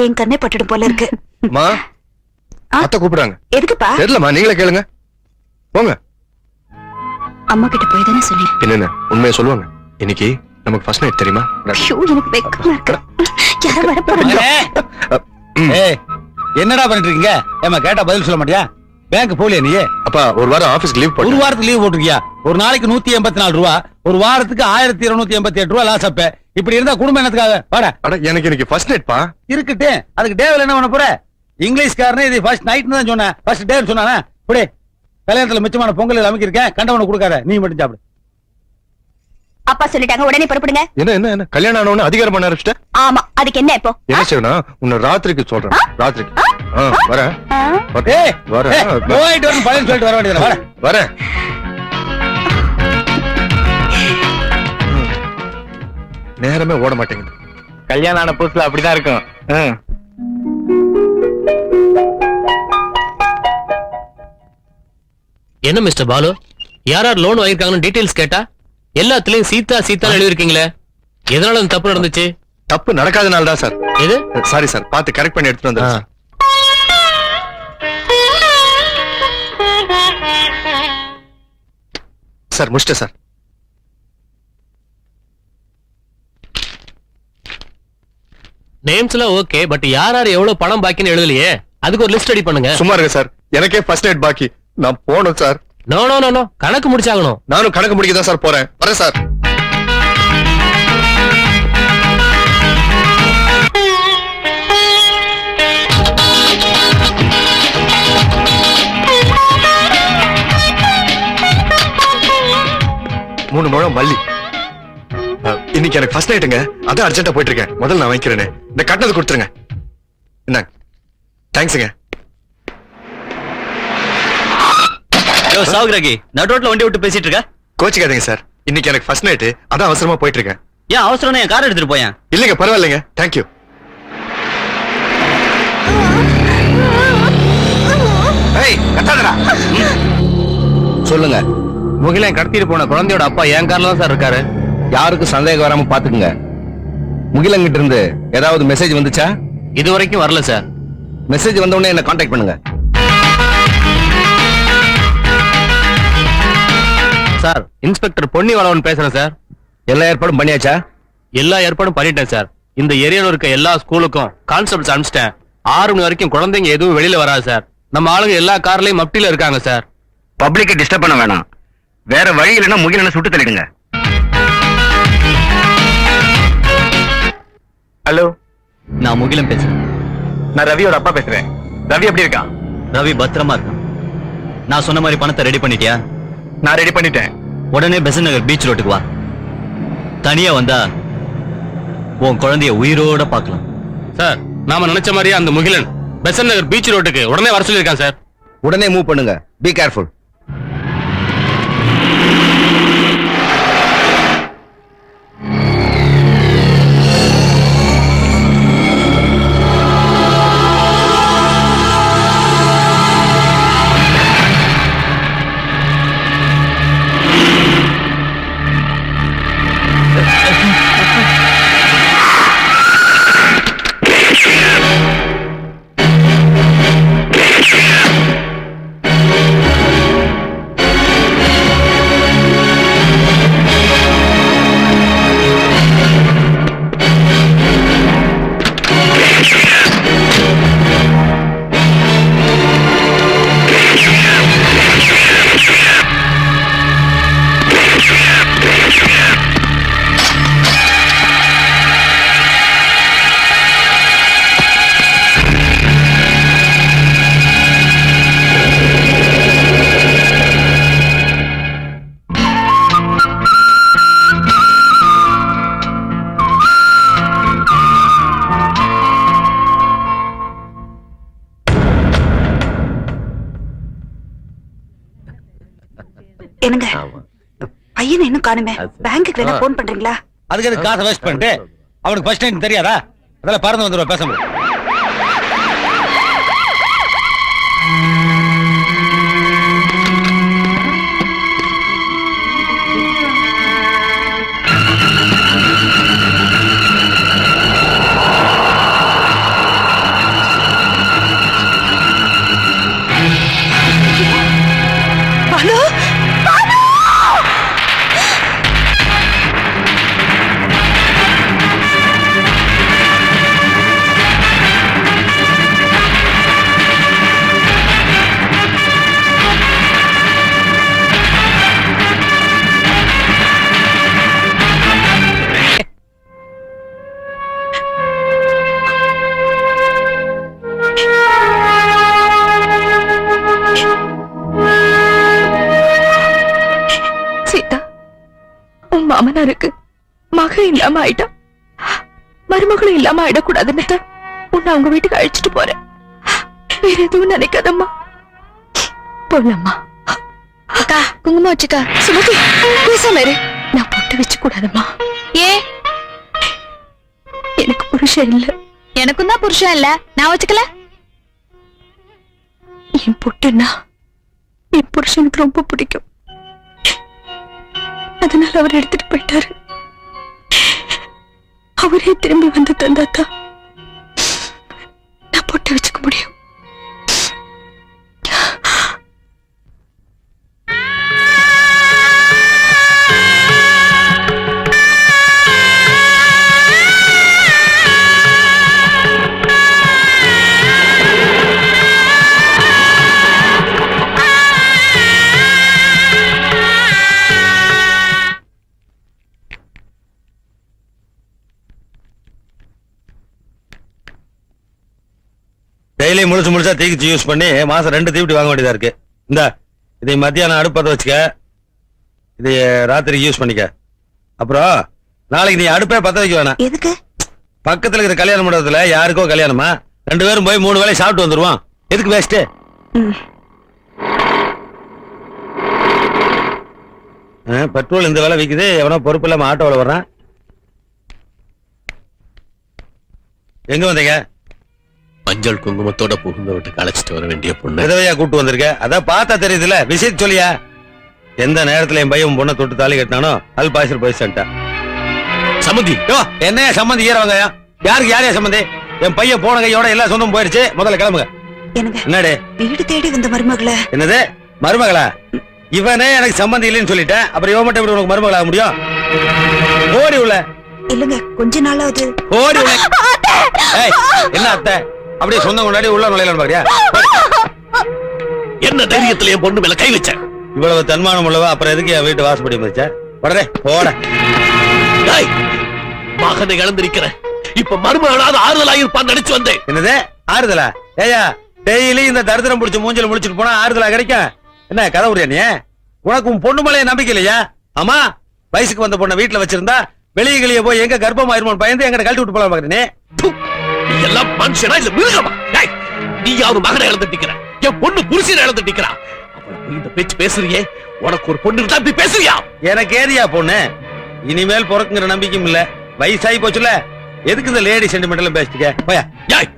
என் கண்ணே பட்டுடும் போல இருக்கு. மா? அத்தை கூப்பிடுறாங்க. எதுக்குப்பா? தெரியலமா நீங்களே கேளுங்க. போங்க. அம்மா கிட்ட போய் தானே சொன்னேன். என்னென்ன உண்மையை சொல்லுவாங்க? இன்னைக்கு நமக்கு ஃபர்ஸ்ட் நைட் தெரியுமா? ஐயோ, எனக்கு வெக்கமா இருக்கு. யாரும் வர போறாங்க. ஏய் என்னடா பண்ணிட்டு இருக்கீங்க? ஏமா கேட்டா பதில் சொல்ல மாட்டியா? பேங்க் போலியா நீ அப்பா ஒரு வாரம் ஆபீஸ்க்கு லீவ் ஒரு போட்டு வாரத்துக்கு லீவ் போட்டிருக்கியா? ஒரு நாளைக்கு நூத்தி எண்பத்தி நாலு ரூபா ஒரு வாரத்துக்கு ஆயிரத்தி இருநூத்தி எண்பத்தி எட்டு ரூபா லாஸ் அப்ப. இப்படி இருந்தா குடும்பம் என்னத்துக்காக? வாடா. அட எனக்கு இன்னைக்கு ஃபர்ஸ்ட் நைட் பா. இருக்கட்டு அதுக்கு டேவில் என்ன பண்ண போற? இங்கிலீஷ்காரனே இது ஃபர்ஸ்ட் நைட் தான் சொன்னேன். ஃபர்ஸ்ட் டே சொன்னானே? புடி கல்யாணத்துல மிச்சமான பொங்கல் அமைக்கிருக்கேன். கண்டவனை கொடுக்காத. நீ மட்டும் சாப்பிடு. அப்பா சொல்லிட்டாங்க. உடனே புறப்படுங்க. என்ன என்ன என்ன? கல்யாணம் ஆனவன அதிகாரம் பண்ண ஆரம்பிச்சிட்ட? ஆமா. அதுக்கு என்ன இப்போ? என்ன செய்யணும் உன்னை ராத்திரிக்கு சொல்றேன். ராத்திரிக்கு. ஆ, வரேன். வரேன். வரேன். போயிட்டு வரணும் பழனி சொல்லிட்டு வர வேண்டியது வாடா வரேன். நேரமே ஓட மாட்டேங்குது. கல்யாணம் ஆன புதுசுல அப்படிதான் இருக்கும். என்ன மிஸ்டர் பாலு? யார் யார் லோன் வாங்கிருக்காங்கன்னு டீடைல்ஸ் கேட்டா? எல்லாத்துலயும் சீதா சீதா எழுதிருக்கீங்களே எதனால இந்த தப்பு நடந்துச்சு? தப்பு நடக்காதனால தான் சார். எது? Sorry sir. பார்த்து கரெக்ட் பண்ணி எடுத்துட்டு வந்தேன் சார். சார் முடிச்சிட்டேன் சார். நேம்ஸ் எல்லாம் ஓகே பட் யார் யார் எவ்வளவு பணம் பாக்கின்னு எழுதலையே? அதுக்கு ஒரு லிஸ்ட் ரெடி பண்ணுங்க. சும்மா இருங்க சார். எனக்கே ஃபர்ஸ்ட் நைட் பாக்கி. நான் போகணும் sir. No no no no கணக்கு முடிச்சாகணும். நானும் கணக்கு முடிக்க தான் சார் போறேன். வரேன் சார். மூணு முழம் மல்லி. இன்னைக்கு எனக்கு ஃபர்ஸ்ட் நைட்டுங்க அதான் அர்ஜென்ட்டா போயிட்டு இருக்கேன் முதல்ல நான் வாங்கிக்கிறேனே. இந்த கட்டினது கொடுத்துருங்க. என்ன தேங்க்ஸுங்க யோ சாவுகிராகி நடுரோட்ல வண்டி விட்டு பேசிட்டு இருக்க? கோச்சிக்காதீங்க சார் இன்னைக்கு எனக்கு ஃபர்ஸ்ட் நைட்டு அதான் அவசரமா போயிட்டு இருக்கேன் ஏன் அவசரம் என் கார் எடுத்துட்டு போயேன்? இல்லைங்க பரவாயில்லைங்க. தேங்க்யூ சொல்லுங்க. முகிலன் கடத்திட்டு போன குழந்தையோட அப்பா என் கார்ல தான் சார் இருக்காரு. யாருக்கும் சந்தேகம் வராம பாத்துக்குங்க. முகிலங்கிட்ட இருந்து ஏதாவது மெசேஜ் வந்துச்சா? இது வரைக்கும் வரல சார் மெசேஜ் வந்த உடனே என்ன காண்டாக்ட் பண்ணுங்க. சார் இன்ஸ்பெக்டர் பொன்னி வளவன் பேசுறேன் சார் எல்லா ஏற்பாடும் பண்ணியாச்சா? எல்லா ஏற்பாடும் பண்ணிட்டேன் சார் இந்த ஏரியால இருக்க எல்லா ஸ்கூலுக்கும் கான்ஸ்டபிள்ஸ் அனுப்பிச்சிட்டேன். ஆறு மணி வரைக்கும் குழந்தைங்க எதுவும் வெளியில வராது சார் நம்ம ஆளுங்க எல்லா கார்லயும் மப்டியில இருக்காங்க சார் பப்ளிக்கை டிஸ்டர்ப் பண்ண வேணாம். வேற வழி இல்லைன்னா முகிலனை சுட்டு தள்ளிடுங்க. நான் முகிலம் பேசுறேன். நான் ரவியோட அப்பா பேசுறேன். ரவி எப்படி இருக்கான்? ரவி பத்திரமா இருக்கான். நான் சொன்ன மாதிரி பணத்தை ரெடி பண்ணிட்டியா? நான் ரெடி பண்ணிட்டேன். உடனே பெசன் நகர் பீச் ரோட்டுக்கு வா. தனியா வந்தா உன் குழந்தைய உயிரோட பார்க்கலாம். சார் நாம நினைச்ச மாதிரியே அந்த முகிலன் பெசன் நகர் பீச் ரோட்டுக்கு உடனே வர சொல்லியிருக்கான் சார். உடனே மூவ் பண்ணுங்க. பி கேர்ஃபுல் பையனை இன்னும் காணுமே. பேங்க்குக்கு வேணா போன் பண்றீங்களா? அதுக்கு எதுக்கு காசை வேஸ்ட் பண்ணிட்டு? அவனுக்கு ஃபர்ஸ்ட் டைம் தெரியாதா? அதெல்லாம் பறந்து வந்துருவா பேச முடியும் இல்லாம ஆயிட்டா? மருமகளும் இல்லாம ஆயிடக்கூடாதுன்னு தான் உன்னை அவங்க வீட்டுக்கு அழைச்சிட்டு போறேன். வேற எதுவும் நினைக்காதம்மா. போலாமா அக்கா குங்குமம் வச்சுக்கா. சுமதி பேசாம இரு. நான் பொட்டு வச்சு கூடாதம்மா ஏ? எனக்கு புருஷன் இல்ல. எனக்கும் தான் புருஷன் இல்ல. நான் வச்சுக்கல? என் பொட்டுன்னா என் புருஷனுக்கு ரொம்ப பிடிக்கும். அதனால அவர் எடுத்துட்டு போயிட்டாரு. அவரே திரும்பி வந்து தந்தாத்தா டெய்லி முழிச்சு முழிச்சா தீக்குச்சி யூஸ் பண்ணி மாசம் ரெண்டு தீவட்டி வாங்க வேண்டியதா இருக்கு. இந்த இதை மத்தியானம் அடுப்பத்தை வச்சுக்க. இதை ராத்திரி யூஸ் பண்ணிக்க. அப்புறம் நாளைக்கு நீ அடுப்பே பத்த வைக்க வேணாம். எதுக்கு? பக்கத்துல இருக்கிற கல்யாண மண்டபத்துல யாருக்கோ கல்யாணமா? ரெண்டு பேரும் போய் மூணு வேளை சாப்பிட்டு வந்துருவோம். எதுக்கு வேஸ்ட் ம். பெட்ரோல் இந்த வேலை விக்குது. எவனோ பொறுப்பு இல்லாம ஆட்டோவில் வர்றான். எங்க வந்தீங்க? மஞ்சள் குங்குமத்தோட புகுந்த வீட்டுக்கு அழைச்சிட்டு வர வேண்டிய பொண்ணு. விதவையா கூட்டு வந்திருக்க? அதான் பார்த்தா தெரியுதுல விசிட் சொல்லியா? எந்த நேரத்துல என் பையன் பொண்ணை தொட்டு தாலி கட்டினானோ அல் பாய்ச்சல் போய் சென்ட்டான் சமந்தி. யோ என்னையா சம்மந்தி ஈரவங்க யாருக்கு யாரையா சம்மந்தி என் பையன் போன கையோட எல்லா சொந்தம் போயிருச்சு. முதல்ல கிளம்புங்க. என்னடே? வீடு தேடி வந்த மருமகளை. என்னது? மருமகளா? இவனே எனக்கு சம்மந்தி இல்லைன்னு சொல்லிட்டேன். அப்புறம் இவன் மட்டும் எப்படி உனக்கு மருமகளா முடியும்? ஓடி உள்ள. இல்லங்க கொஞ்ச நாளாவது. ஓடி உள்ள. ஏய், என்ன அத்தை? அப்படியே சொந்தம் கொண்டாடி உள்ள நுழையலாம் பாரியா என்ன தைரியத்துல என் பொண்ணு மேல கை வச்ச? இவ்வளவு தன்மானம் உள்ளவா? அப்புறம் எதுக்கு என் வீட்டு வாசப்படி மதிச்ச? உடனே போட. மகனை இழந்திருக்கிற இப்ப மருமகனாவது ஆறுதல் ஆயிருப்பான்னு நினைச்சு வந்தேன். என்னது? ஆறுதலா? ஏயா டெய்லி இந்த தரித்திரம் பிடிச்ச மூஞ்சில முடிச்சிட்டு போனா ஆறுதலா கிடைக்கும்? என்ன கதை விடுறியா நீ? உனக்கு உன் பொண்ணு மேலே நம்பிக்கை இல்லையா? ஆமா வயசுக்கு வந்த பொண்ணை வீட்டுல வச்சிருந்தா வெளியே போய் எங்க கர்ப்பமாயிருமோன்னு பயந்து எங்கிட்ட கழட்டி விட்டு போலாம் பாக்குறேன் எல்லாம் மனுஷனா இல்ல மிருகமா? டேய், நீ யாரு மகனை இழந்துட்டிக்கிற. என் பொண்ணு புருஷனை இழந்துட்டிக்கிறா. அவளை போய் இந்த பேச்சு பேசுறியே? உனக்கு ஒரு பொண்ணு இருந்தா இப்படி பேசுறியா எனக்கு ஏரியா பொண்ணு? இனிமேல் பிறக்குங்கிற நம்பிக்கையும் இல்ல. வயசாகி போச்சுல எதுக்கு இந்த லேடி சென்டிமெண்டல் பேசிக்க போயா. ஏய்,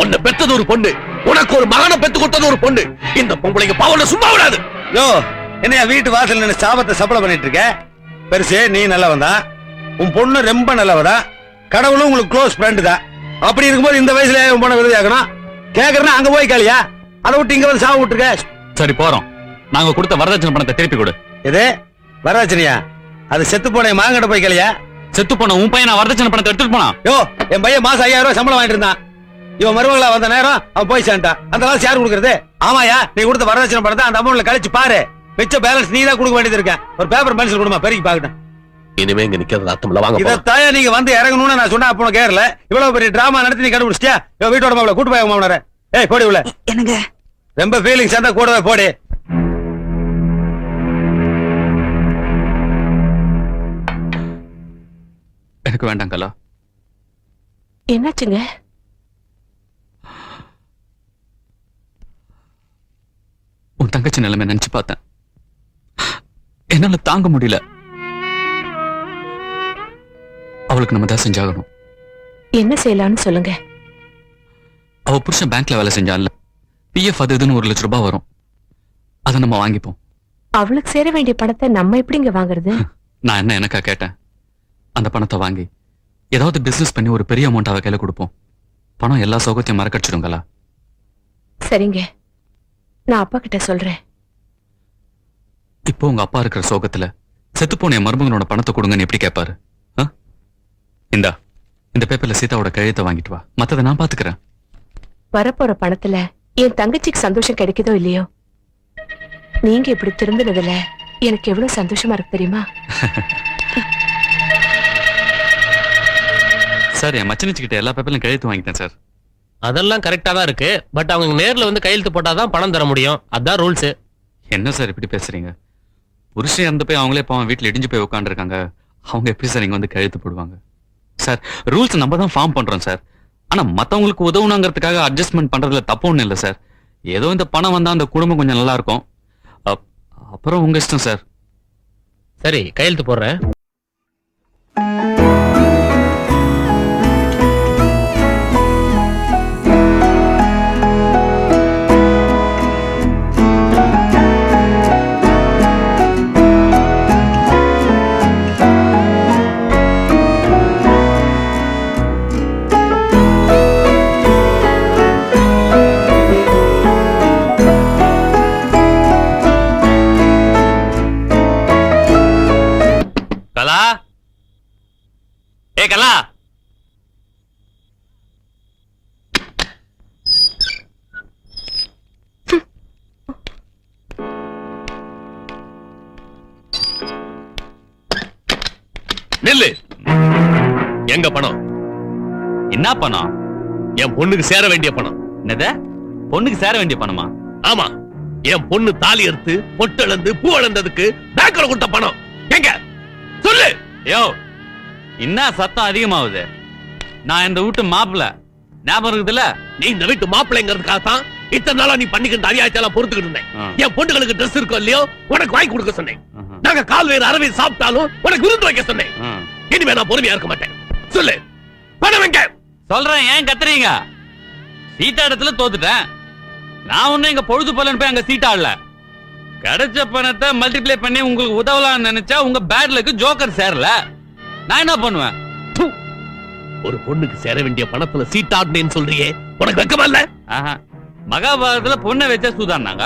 உன்னை பெத்தது ஒரு பொண்ணு. உனக்கு ஒரு மகனை பெத்து கொடுத்தது ஒரு பொண்ணு. இந்த பொம்பளைங்க பாவன சும்மா விடாது. யோ என்னையா வீட்டு வாசல் நின்னு சாபத்தை சப்பளை பண்ணிட்டு இருக்க? பெருசு நீ நல்லவன் தான் உன் பொண்ணு ரொம்ப நல்லவதா கடவுளும் உங்களுக்கு க்ளோஸ் ஃப்ரெண்டு தான். அப்படி இருக்கும்போது இந்த வயசுல உன் பொண்ணை விருது ஆகணும் கேக்குறேன்னா அங்க போய் காலியா அதை விட்டு இங்க வந்து சாவு விட்டுருக்க? சரி போறோம். நாங்க கொடுத்த வரதட்சணை பணத்தை திருப்பி கொடு. எது? வரதட்சணையா? அது செத்து போன மாங்கட்ட போய் கலையா செத்து போன உன் பையன் வரதட்சணை பணத்தை எடுத்துட்டு போனா யோ என் பையன் மாசம் ஐயாயிரம் ரூபாய் சம்பளம் வாங்கிட்டு இருந்தான். இவன் மருமகளா வந்த நேரம் அவன் போய் சேர்ந்துட்டான். அந்த காசு யார் கொடுக்கறது? ஆமாயா நீ கொடுத்த வரதட்சணை பணத்தை அந்த அமௌண்ட்ல கழிச்சு பாரு. மிச்ச பேலன்ஸ் நீ தான் கொடுக்க வேண்டியது இருக்கேன் ஒரு பேப்பர் பென்சில் கொடுமா? பெருக்கி பாக்கட்டும் இனிமே இங்க நிக்கிறது அர்த்தம்ல வாங்க. இதத்தாயா நீங்க வந்து இறங்கணும்னு நான் சொன்னா அப்போ கேரல. இவ்வளவு பெரிய டிராமா நடத்தி நீ கண்டுபிடிச்சிட்டியா? இவ வீட்டோட மாவுல கூட்டு போய் மாவனர ஏய் போடி உள்ள. என்னங்க? ரொம்ப ஃபீலிங்ஸ் இருந்தா கூடவே போடி. எனக்கு வேண்டாம் கலா. என்னாச்சுங்க? உன் தங்கச்சி நிலைமை நினைச்சு பார்த்தேன். என்னால தாங்க முடியல. அவளுக்கு நம்ம தான் செஞ்சாகணும். என்ன செய்யலாம்னு சொல்லுங்க. அவ புருஷன் பேங்க்ல வேலை செஞ்சான்ல. பிஎஃப் அது இதுன்னு ஒரு லட்ச ரூபாய் வரும். அதை நம்ம வாங்கிப்போம். அவளுக்கு சேர வேண்டிய பணத்தை நம்ம எப்படிங்க வாங்குறது? நான் என்ன எனக்கா கேட்டேன்? அந்த பணத்தை வாங்கி ஏதாவது பிசினஸ் பண்ணி ஒரு பெரிய அமௌண்ட் அவ கையில கொடுப்போம். பணம் எல்லா சௌகத்தையும் மறக்கடிச்சிடுங்களா சரிங்க. நான் அப்பா கிட்ட சொல்றேன். இப்போ உங்க அப்பா இருக்கிற சோகத்துல செத்துப்போன என் மருமகனோட பணத்தை கொடுங்கன்னு எப்படி கேட்பாரு? இந்தா இந்த பேப்பர்ல சீதாவோட கழுத்தை வாங்கிட்டு வா. மத்ததை நான் பாத்துக்கிறேன். வரப்போற பணத்துல என் தங்கச்சிக்கு சந்தோஷம் கிடைக்குதோ இல்லையோ? நீங்க இப்படி திருந்தினதுல எனக்கு எவ்வளவு சந்தோஷமா இருக்கு தெரியுமா? சார் என் மச்சனிச்சு கிட்ட எல்லா பேப்பர்லையும் கழுத்து வாங்கிட்டேன் சார். அதெல்லாம் கரெக்டா தான் இருக்கு. பட் அவங்க நேர்ல வந்து கையெழுத்து போட்டாதான் பணம் தர முடியும். அதான் ரூல்ஸ் என்ன சார் இப்படி பேசுறீங்க? புருஷன் இறந்து போய் அவங்களே பாவம் வீட்டுல இடிஞ்சு போய் உட்காந்துருக்காங்க அவங்க எப்படி சார் இங்க வந்து கையெழுத்து போடுவாங்க? சார் ரூல்ஸ் நம்ம தான் ஃபார்ம் பண்றோம் சார் ஆனா மத்தவங்களுக்கு உதவணுங்கிறதுக்காக அட்ஜஸ்ட்மெண்ட் பண்றதுல தப்பு ஒன்றும் இல்லை சார் ஏதோ இந்த பணம் வந்தா அந்த குடும்பம் கொஞ்சம் நல்லா இருக்கும். அப்- அப்புறம் உங்க இஷ்டம் சார் சரி கையெழுத்து போடுறேன். எங்க பணம்? என்ன பணம்? என் பொண்ணுக்கு சேர வேண்டிய பணம். என்னது? பொண்ணுக்கு சேர வேண்டிய பணமா? ஆமா. என் பொண்ணு தாலி அறுத்து பொட்டு இழந்து பூ இழந்ததுக்கு பேங்க்ல கொடுத்த பணம். எங்க? சொல்லு. யோ என்ன சத்தம் அதிகமாகுது. நான் இந்த வீட்டு மாப்பிள்ள ஞாபகம் இருக்குதுல்ல? நீ இந்த வீட்டு மாப்பிள்ளைங்கிறதுக்காக தான் இத்தனை நாளா நீ பண்ணிக்கிட்டு அரியாயத்தெல்லாம் பொறுத்துக்கிட்டு இருந்தேன். என் பொண்ணுகளுக்கு ட்ரெஸ் இருக்கோ இல்லையோ உனக்கு வாங்கி கொடுக்க சொன்னேன். நாங்க கால் வேறு அரவை சாப்பிட்டாலும் உனக்கு விருந்து வைக்க சொன்னேன். இனிமே நான் பொறுமையா இருக்க மாட்டேன். சொல்லு. பணம் எங்க? சொல்றேன் ஏன் கத்துறீங்க? சீட்டா இடத்துல தோத்துட்டேன். நான் ஒண்ணும் இங்க பொழுது போலன்னு போய் அங்க சீட்டாடல கிடைச்ச பணத்தை மல்டிப்ளை பண்ணி உங்களுக்கு உதவலாம்னு நினைச்சா உங்க பேட்லுக்கு ஜோக்கர் சேரல. நான் என்ன பண்ணுவேன்? ஒரு பொண்ணுக்கு சேர வேண்டிய பணத்துல சீட்டாடுனேன்னு சொல்றியே. உனக்கு வெக்கமா இல்ல. மகாபாரதத்துல பொண்ணை வச்சா சூதாடினாங்க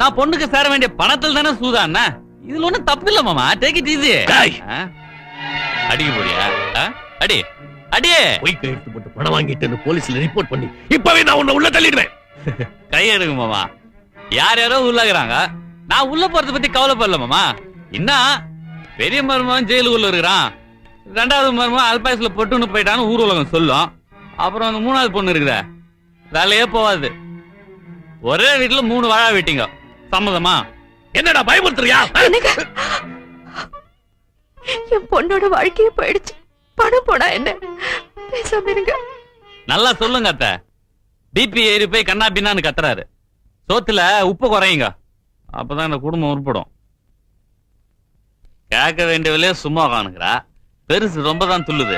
நான் பொண்ணுக்கு சேர வேண்டிய பணத்துல தானே சூதாடின இதுல ஒண்ணும் தப்பு இல்ல மாமா. Take it easy. அடிக்க போறியா? அடி அடியே பொய் கையெழுத்து போட்டு பணம் வாங்கிட்டு போலீஸ்ல ரிப்போர்ட் பண்ணி இப்பவே நான் உன்னை உள்ள தள்ளிடுவேன். கையெடுங்க மாமா. யார் யாரோ உள்ளகிறாங்க நான் உள்ள போறத பத்தி கவலைப்படல மாமா. என்ன பெரிய மருமகன் ஜெயிலுக்குள்ள இருக்கிறான். ரெண்டாவது மருமகன் அல்பாயசுல பொட்டுன்னு போயிட்டான்னு ஊர் உலகம் சொல்லும். அப்புறம் அந்த மூணாவது பொண்ணு இருக்குதே. வேலையே போவாது ஒரே வீட்டுல மூணு வாழா வெட்டிங்க. சம்மதமா? என்னடா பயமுறுத்துறியா? என் பொண்ணோட வாழ்க்கையே போயிடுச்சு. பணம் போனா என்ன? பேசாம இருங்க. நல்லா சொல்லுங்க அத்த. பிபி ஏறி போய் கண்ணா பின்னான்னு கத்துறாரு. சோத்துல உப்பு குறையுங்க. அப்பதான் இந்த குடும்பம் உருப்படும். கேட்க வேண்டியவளே சும்மா காணுங்கிறா பெருசு ரொம்ப தான் துள்ளுது.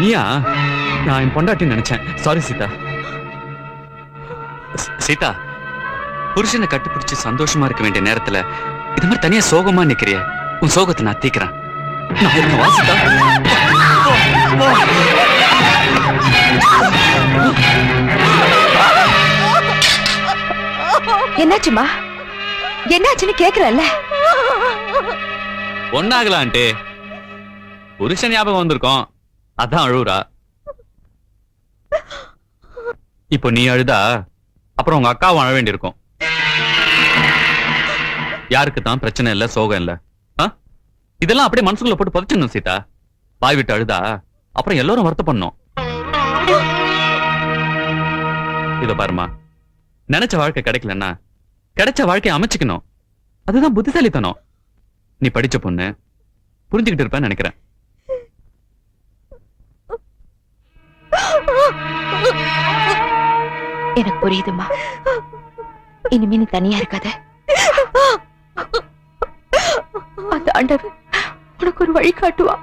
நீயா? நான் என் பொண்டாட்டி நினைச்சேன். சாரி சீதா. சீதா புருஷனை கட்டுப்பிடிச்சு சந்தோஷமா இருக்க வேண்டிய நேரத்துல இது மாதிரி தனியா சோகமா நிக்கிறிய? உன் சோகத்தை நான் தீக்கிறேன். நான் இருக்கேன், வா சீதா. என்னாச்சுமா? என்னாச்சுன்னு கேக்குறல்ல? ஒன்னாகலான்ட்டு புருஷன் ஞாபகம் வந்திருக்கோம். அதான் அழுவுறா. இப்போ நீ அழுதா அப்புறம் உங்க அக்காவும் அழ வேண்டியிருக்கும். யாருக்கு தான் பிரச்சனை இல்ல சோகம் இல்ல. இதெல்லாம் அப்படியே மனசுக்குள்ள போட்டு புதைச்சிடணும் சீதா. பாய் விட்டு அழுதா அப்புறம் எல்லாரும் பண்ணும் இத பாருமா நினைச்ச வாழ்க்கை கிடைக்கலன்னா கிடைச்ச வாழ்க்கையை அமைச்சுக்கணும். அதுதான் புத்திசாலித்தனம். நீ படிச்ச பொண்ணு புரிஞ்சுக்கிட்டு இருப்பேன்னு நினைக்கிறேன். எனக்கு புரியுதுமா. இனிமே நீ தனியா இருக்காத. அந்த ஆண்டவன் உனக்கு ஒரு வழி காட்டுவா